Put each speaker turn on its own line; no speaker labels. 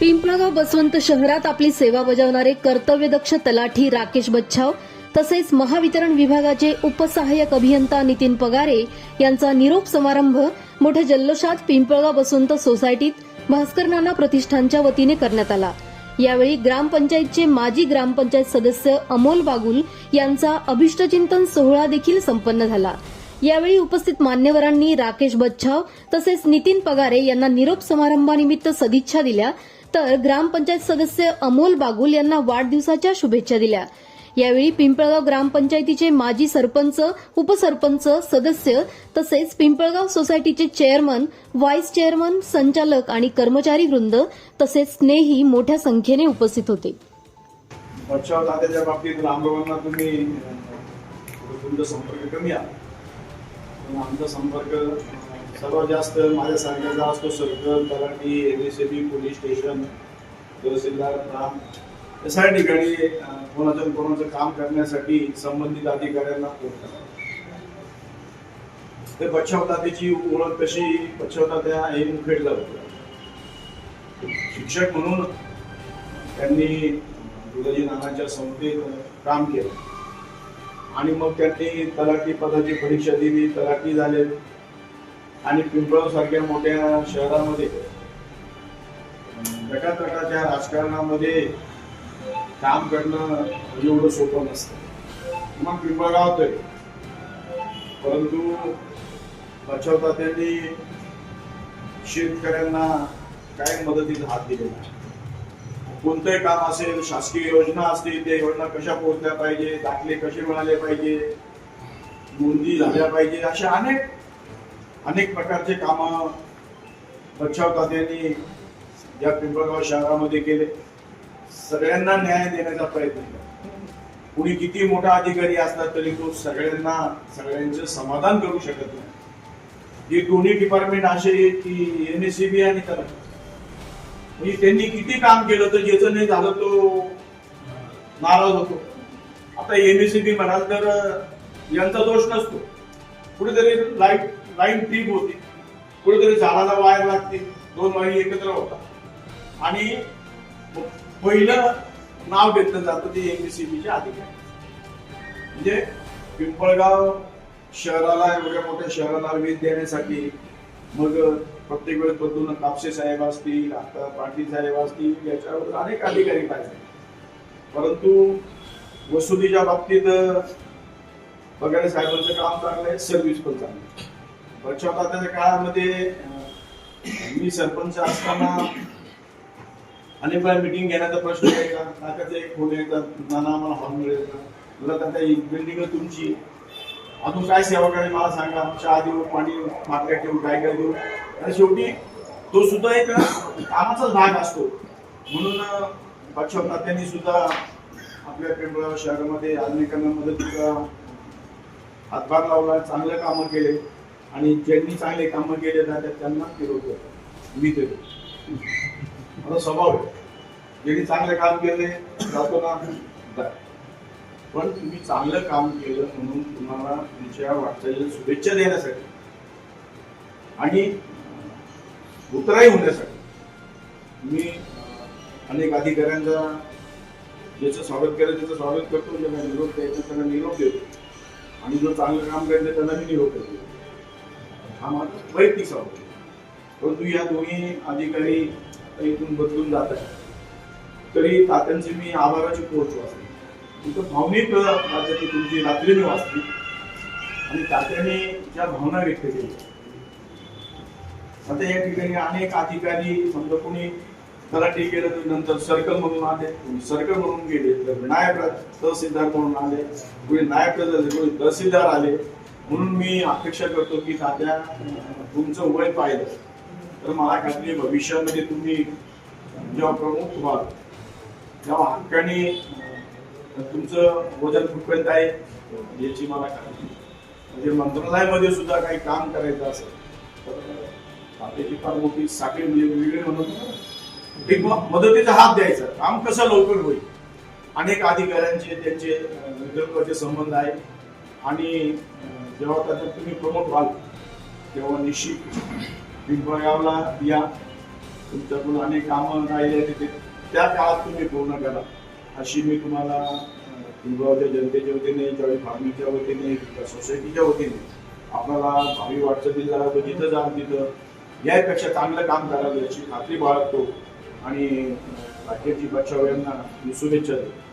पिंपळगाव बसवंत शहरात आपली सेवा बजावणारे कर्तव्यदक्ष तलाठी राकेश बच्छाव तसेच महावितरण विभागाचे उपसहाय्यक अभियंता नितीन पगारे यांचा निरोप समारंभ मोठ्या जल्लोषात पिंपळगाव बसवंत सोसायटीत भास्कर नाना प्रतिष्ठानच्या वतीने करण्यात आला. यावेळी ग्रामपंचायतचे माजी ग्रामपंचायत सदस्य अमोल बागुल यांचा अभिष्टचिंतन सोहळा देखील संपन्न झाला. यावेळी उपस्थित मान्यवरांनी राकेश बच्छाव तसेच नितीन पगारे यांना निरोप समारंभानिमित्त सदिच्छा दिल्या. तर ग्रामपंचायत सदस्य अमोल बागुल यांना वाढदिवसाच्या शुभेच्छा दिल्या. यावेळी पिंपळगाव ग्रामपंचायतीचे माजी सरपंच उपसरपंच सदस्य तसेच पिंपळगाव सोसायटीचे चेअरमन व्हाईस चेअरमन संचालक आणि कर्मचारी वृंद तसेच स्नेही मोठ्या संख्येने उपस्थित होते.
बाबतीत तुम्ही संपर्क कमी आमचा संपर्क सर्वात जास्त माझ्यासारख्याचा असतो सर्कल तलाठी बी पोलीस स्टेशन तहसीलदार ग्राम या सगळ्या ठिकाणी कोणाचं कोणाचं काम करण्यासाठी संबंधित अधिकाऱ्यांना फोन करा. ते बचाव ओळख कशी बचाव हे मुखेडला होतं. शिक्षक म्हणून त्यांनी गुरुजी नानाच्या संस्थेत काम केलं. आणि मग त्यांनी तलाठी पदाची परीक्षा दिली तलाठी झाले. आणि पिंपळ सारख्या मोठ्या शहरामध्ये गटातटाच्या राजकारणामध्ये काम करणं एवढं सोपं नसतं. मग पिंपळगाव तरी परंतु बचावता शेतकऱ्यांना काय मदतीचा हात दिलेला आहे. कोणतंही काम असेल शासकीय योजना असतील त्या योजना कशा पोहोचल्या पाहिजे दाखले कसे मिळाले पाहिजे नोंदी झाल्या पाहिजे असे अनेक अनेक प्रकारचे कामं बचाव तात्यांनी या पिंपळगाव शहरामध्ये केले. सगळ्यांना न्याय देण्याचा प्रयत्न केला. कुणी किती मोठा अधिकारी असला तरी तो सगळ्यांना सगळ्यांचं समाधान करू शकत नाही. हे दोन्ही डिपार्टमेंट असे आहेत की बी आणि तलाठी. म्हणजे त्यांनी किती काम केलं तर ज्याचं नाही झालं तो नाराज होतो. आता एमएससीबी म्हणाल तर यांचा दोष नसतो. कुठेतरी लाइट लाईन ट्रीप होती. कुठेतरी झाडाला वायर लागते दोन वायरी एकत्र होतात आणि पहिलं नाव घेतलं जातं ते एमएससीबीचे अधिकारी म्हणजे पिंपळगाव शहराला एवढ्या मोठ्या शहराला वेध देण्यासाठी. मग प्रत्येक वेळेस बदलून कापसे साहेब असतील आता पाटील साहेब असतील याच्यावर अनेक अधिकारी पाहिजे. परंतु वसुलीच्या बाबतीत वगैरे साहेबांचं काम चांगलं आहे सर्व्हिस पण चांगली आहे. बचाव काळामध्ये मी सरपंच असताना अनेक वेळा मिटिंग घेण्याचा प्रश्न यायचा. तात्याचा एक फोन यायचा नाना आम्हाला हॉल मिळेल का? तुला तात्या बिल्डिंग तुमची. अजून काय सेवा करायची मला सांगा. चहा देऊ पाणी मात्र्या ठेवू काय काय देऊ? आणि शेवटी तो सुद्धा एक कामाचाच भाग असतो. म्हणून अं, तात्यांनी सुद्धा आपल्या पिंपळगाव शहरामध्ये अनेकांना मदतीचा हातभार लावला चांगले कामं केले. आणि ज्यांनी चांगले कामं केले ना त्यांना फिरवतो मी ते माझा स्वभाव आहे. ज्यांनी चांगले काम केले जातो ना. पण तुम्ही चांगलं काम केलं म्हणून तुम्हाला तुमच्या वाटचालीला शुभेच्छा देण्यासाठी. आणि उतराई होण्यासाठी. मी अनेक अधिकाऱ्यांचा ज्याचं स्वागत केलं त्याचं स्वागत करतो ज्यांना निरोप द्यायचा त्यांना निरोप देतो. आणि जो चांगलं काम करायचं त्यांना मी निरोप देतो. हा माझा वैयक्तिक स्वागत परंतु या दोन्ही अधिकारी इथून बदलून जात आहेत. तरी तात्यांचे मी आभाराची पोहोच वाचली. तिथं भावनिक माझ्याची तुमची रात्री मी वाचली. आणि तात्याने ज्या भावना व्यक्त केल्या आता या ठिकाणी अनेक अधिकारी समजा कोणी तलाठी गेलं तर नंतर सर्कल म्हणून आले कोणी सर्कल म्हणून गेले तर नायब तहसीलदार म्हणून आले कोणी नायब कोणी तहसीलदार आले. म्हणून मी अपेक्षा करतो की तात्या तुमचं वय पाहिलं तर मला खात्री भविष्यामध्ये तुम्ही जेव्हा प्रमुख व्हाल तेव्हा हक्काने तुमचं वजन कुठपर्यंत आहे याची मला खात्री. म्हणजे मंत्रालयामध्ये सुद्धा काही काम करायचं असेल त्याची फार मोठी साखळी म्हणजे वेगळे म्हणत ठीक मदतीचा हात द्यायचा. काम कसं लवकर होईल? अनेक अधिकाऱ्यांचे त्यांचे विदर्भाचे संबंध आहे आणि जेव्हा त्याच्यात तुम्ही प्रमोट व्हाल तेव्हा निश्चित पिंपळगावला या. तुमच्याकडून अनेक कामं राहिले तिथे. त्या काळात तुम्ही पूर्ण करा. अशी मी तुम्हाला पिंपळगावच्या जनतेच्या वतीने ज्यावेळी फार्मिंगच्या वतीने सोसायटीच्या वतीने आपल्याला भावी वाटचं वाटचालीला जिथं जाल तिथं. यापेक्षा चांगलं काम करावं याची खात्री बाळगतो. आणि राज्याची बचाव यांना शुभेच्छा देतो.